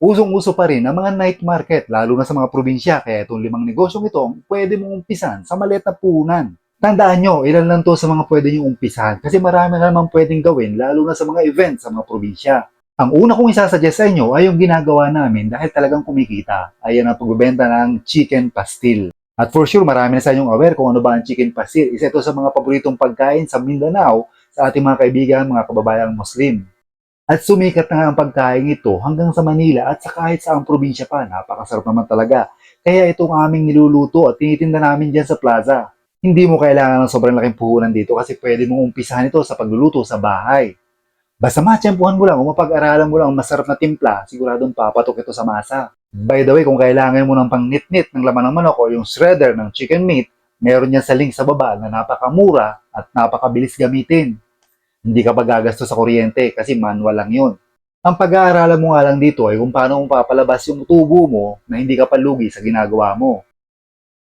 Usong-uso pa rin ang mga night market, lalo na sa mga probinsya, kaya itong limang negosyong ito, pwede mong umpisan sa maliit na puhunan. Tandaan nyo, ilan lang to sa mga pwede nyo umpisahan kasi marami na naman pwedeng gawin, lalo na sa mga events sa mga probinsya. Ang una kong isasuggest sa inyo ay yung ginagawa namin dahil talagang kumikita. Ayan ang pagbebenta ng chicken pastil. At for sure, marami na sa inyong aware kung ano ba ang chicken pastil. Isa ito sa mga paboritong pagkain sa Mindanao sa ating mga kaibigan, mga kababayang Muslim. At sumikat na ang pagkain ito hanggang sa Manila at sa kahit saang probinsya pa. Napakasarap naman talaga. Kaya itong aming niluluto at tinitinda namin dyan sa plaza. Hindi mo kailangan ng sobrang laking puhunan dito kasi pwede mong umpisahan ito sa pagluluto sa bahay. Basta matsyempuhan mo lang o mapag-aralan mo lang ang masarap na timpla, siguradong papatok ito sa masa. By the way, kung kailangan mo ng pang-nit-nit ng laman ng manok o yung shredder ng chicken meat, meron yan sa link sa baba na napakamura at napakabilis gamitin. Hindi ka pa gagastos sa kuryente kasi manual lang yun. Ang pag-aaralan mo nga lang dito ay kung paano mo papalabas yung tubo mo na hindi ka palugi sa ginagawa mo.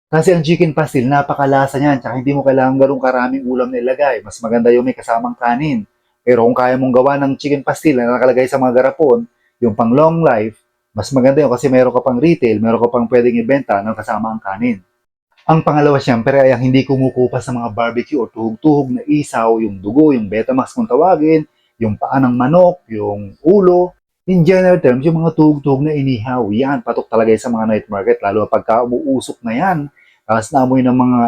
Kasi ang chicken pastil, napakalasa niyan, tsaka hindi mo kailangan ganun karaming ulam na ilagay. Mas maganda yung may kasamang kanin. Pero kung kaya mong gawa ng chicken pastil na nakalagay sa mga garapon, yung pang long life, mas maganda yun kasi meron ka pang retail, meron ka pang pwedeng ibenta ng kasama ang kanin. Ang pangalawa siyempre ay ang hindi kumukupas sa mga barbecue o tuhog-tuhog na isaw, yung dugo, yung Betamax kung tawagin, yung paa ng manok, yung ulo. In general terms, yung mga tuhog-tuhog na inihaw, yan, patok talaga sa mga night market, lalo pagka umuusok na yan, tapos naamoy ng mga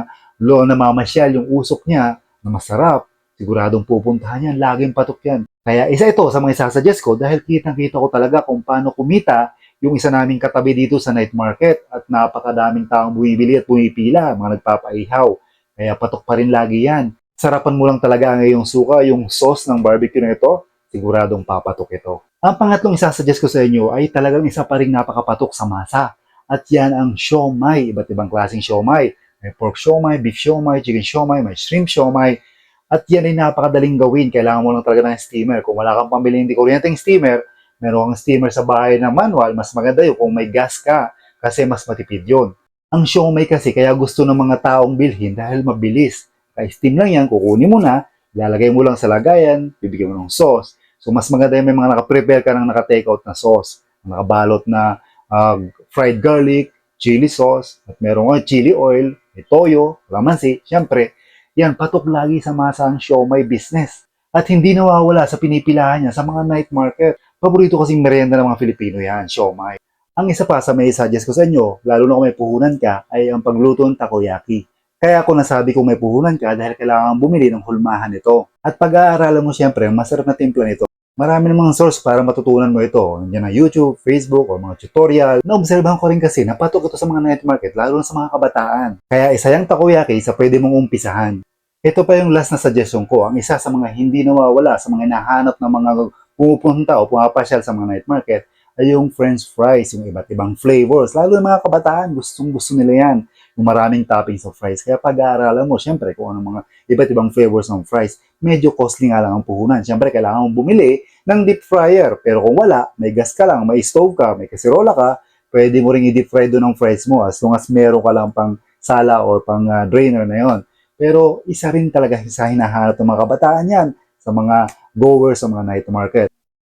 lo na mamasyal yung usok niya na masarap, siguradong pupuntahan yan, laging patok yan. Kaya isa ito sa mga isasuggest ko dahil kitang-kita ko talaga kung paano kumita yung isa naming katabi dito sa night market at napakadaming taong bumibili at pumipila, mga nagpapaihaw. Kaya patok pa rin lagi yan. Sarapan mo lang talaga ang iyong suka, yung sauce ng barbecue na ito, siguradong papatok ito. Ang pangatlong isasuggest ko sa inyo ay talagang isa pa rin napakapatok sa masa. At yan ang siomay, iba't ibang klaseng siomay. May pork siomay, beef siomay, chicken siomay, may shrimp siomay. At yan ay napakadaling gawin. Kailangan mo lang talaga ng steamer. Kung wala kang pambili hindi kuryenteng steamer, meron kang steamer sa bahay na manual, mas maganda yun kung may gas ka kasi mas matipid yun. Ang siomay kasi kaya gusto ng mga taong bilhin dahil mabilis. Kaya steam lang yan, kukunin mo na, lalagay mo lang sa lagayan, bibigyan mo ng sauce. So mas maganda yung may mga nakaprepare ka ng naka-takeout na sauce. Nakabalot na uh, fried garlic, chili sauce, at meron nga chili oil, may toyo, lamansi, syempre, yan, patok lagi sa masa ang siomay business. At hindi nawawala sa pinipilahan niya sa mga night market. Paborito kasing merienda ng mga Filipino yan, siomay. Ang isa pa sa may suggest ko sa inyo, lalo na kung may puhunan ka, ay ang pagluto ng takoyaki. Kaya ako nasabi kung may puhunan ka dahil kailangan bumili ng hulmahan nito. At pag-aaralan mo siyempre ang masarap na timpla nito. Marami namang source para matutunan mo ito. Nandiyan na YouTube, Facebook, o mga tutorial. Naobserbahan ko rin kasi na patok ito sa mga night market, lalo na sa mga kabataan. Kaya isa yung takoyaki sa pwede mong umpisahan. Ito pa yung last na suggestion ko. Ang isa sa mga hindi nawawala sa mga hinahanap ng mga pumupunta o pumapasyal sa mga night market ay yung french fries, yung iba't ibang flavors. Lalo ng mga kabataan, gustong gusto nila yan. Yung maraming toppings of fries. Kaya pag-aaralan mo, syempre, kung ano mga iba't ibang flavors ng fries, medyo costly nga lang ang puhunan. Syempre, kailangan mong bumili ng deep fryer. Pero kung wala, may gas ka lang, may stove ka, may kasirola ka, pwede mo ring i-deep fry doon ng fries mo as long as meron ka lang pang sala or pang uh, drainer na yon. Pero isa rin talaga sa hinahanap ng mga kabataan yan sa mga goers sa mga night market.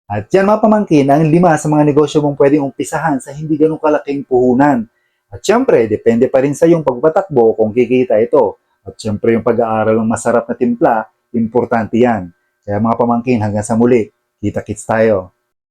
At yan mga pamangkin, ang lima sa mga negosyo mong pwedeng umpisahan sa hindi ganun kalaking puhunan. At syempre, depende pa rin sa yung pagpatakbo kung kikita ito. At syempre, yung pag-aaral ng masarap na timpla, importante yan. Kaya mga pamangkin, hanggang sa muli, kita-kits tayo.